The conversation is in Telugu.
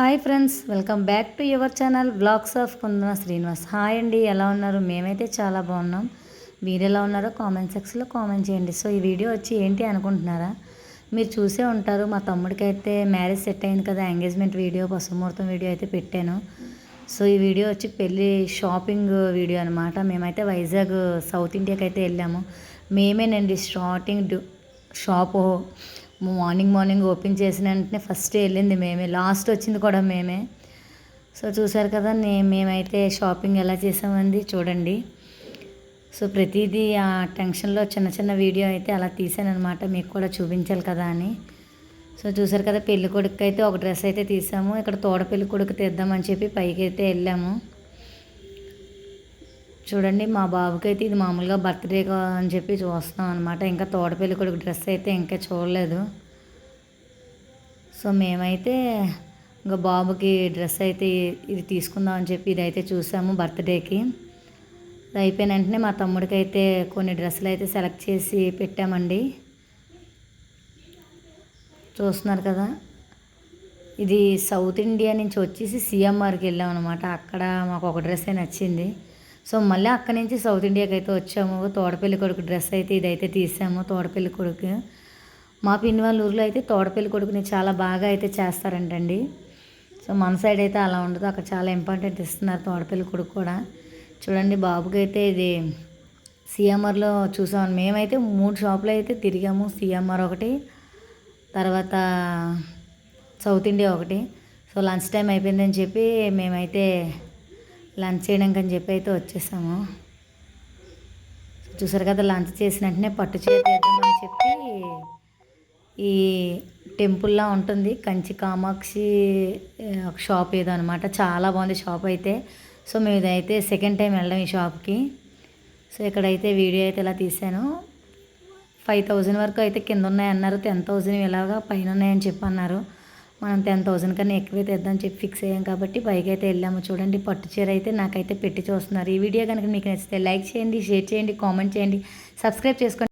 Hi friends welcome back to your channel vlogs of Kundana Srinivas. Hi అండి ఎలా ఉన్నారు? మేమైతే చాలా బాగున్నాం. మీరు ఎలా ఉన్నారో కామెంట్ సెక్షన్లో కామెంట్ చేయండి. సో ఈ వీడియో వచ్చి ఏంటి అనుకుంటున్నారా? మీరు చూసే ఉంటారు మా తమ్ముడికి అయితే మ్యారేజ్ సెట్ అయింది కదా ఎంగేజ్మెంట్ వీడియో పసుముహూర్తం వీడియో అయితే పెట్టాను. సో ఈ వీడియో వచ్చి పెళ్ళి షాపింగ్ వీడియో అనమాట మేమైతే వైజాగ్ సౌత్ ఇండియాకి అయితే వెళ్ళాము. మేమేనండి starting shop morning morning open చేసిన వెంటనే ఫస్ట్ వెళ్ళింది మేమే. లాస్ట్ వచ్చింది కూడా మేమే. సో చూసారు కదా నే మేమైతే షాపింగ్ ఎలా చేసామంది చూడండి. సో ప్రతిదీ ఆ టెన్షన్లో చిన్న చిన్న వీడియో అయితే అలా తీసాను అనమాట మీకు కూడా చూపించాలి కదా అని. సో చూసారు కదా పెళ్ళికొడుకు అయితే ఒక డ్రెస్ అయితే తీసాము. ఇక్కడ తోడ పెళ్ళికొడుకు తీద్దామని చెప్పి పైకి అయితే వెళ్ళాము. చూడండి మా బాబుకి అయితే ఇది మామూలుగా బర్త్డే అని చెప్పి చూస్తాం అనమాట ఇంకా తోడపల్లి కొడుకు డ్రెస్ అయితే ఇంకా చూడలేదు. సో మేమైతే ఇంకా బాబుకి డ్రెస్ అయితే ఇది తీసుకుందాం అని చెప్పి ఇదైతే చూసాము బర్త్డేకి అయిపోయిన వెంటనే మా తమ్ముడికి అయితే కొన్ని డ్రెస్సులు అయితే సెలెక్ట్ చేసి పెట్టామండి. చూస్తున్నారు కదా ఇది సౌత్ ఇండియా నుంచి వచ్చేసి సిఎంఆర్కి వెళ్ళాం అనమాట అక్కడ మాకు ఒక డ్రెస్ నచ్చింది. సో మళ్ళీ అక్కడి నుంచి సౌత్ ఇండియాకి అయితే వచ్చాము. తోడపల్లి కొడుకు డ్రెస్ అయితే ఇదైతే తీసాము తోడపల్లి కొడుకు. మా పిన్ని వాళ్ళ ఊర్లో అయితే తోడపల్లి కొడుకుని చాలా బాగా అయితే చేస్తారంటండి. సో మన సైడ్ అయితే అలా ఉండదు అక్కడ చాలా ఇంపార్టెంట్ ఇస్తున్నారు తోడపల్లి కొడుకు కూడా. చూడండి బాబుకి అయితే ఇది సిఎంఆర్లో చూసాము మేమైతే మూడు షాపులు అయితే తిరిగాము సిఎంఆర్ ఒకటి తర్వాత సౌత్ ఇండియా ఒకటి. సో లంచ్ టైం అయిపోయిందని చెప్పి మేమైతే లంచ్ చేయడానికి అని చెప్పి అయితే వచ్చేసాము. చూసారు కదా లంచ్ చేసిన వెంటనే పట్టు చేద్దామని చెప్పి ఈ టెంపుల్లా ఉంటుంది. కంచి కామాక్షి ఒక షాప్ ఏదో అనమాట చాలా బాగుంది షాప్ అయితే. సో మేము ఇదైతే సెకండ్ టైం వెళ్ళాం ఈ షాప్కి. సో ఇక్కడైతే వీడియో అయితే ఇలా తీసాను ఫైవ్ థౌజండ్ వరకు అయితే కింద ఉన్నాయి అన్నారు. టెన్ థౌజండ్ ఇలాగా పైన ఉన్నాయని చెప్పి అన్నారు. మనం టెన్ థౌసండ్ కన్నా ఎక్కువే తెద్దామని చెప్పి ఫిక్స్ అయ్యాం కాబట్టి పైకి అయితే వెళ్ళాము. చూడండి పట్టు చీర అయితే నాకైతే పెట్టి చూస్తున్నారు. ఈ వీడియో కనుక మీకు నచ్చితే లైక్ చేయండి షేర్ చేయండి కామెంట్ చేయండి. సబ్స్క్రైబ్ చేసుకోండి.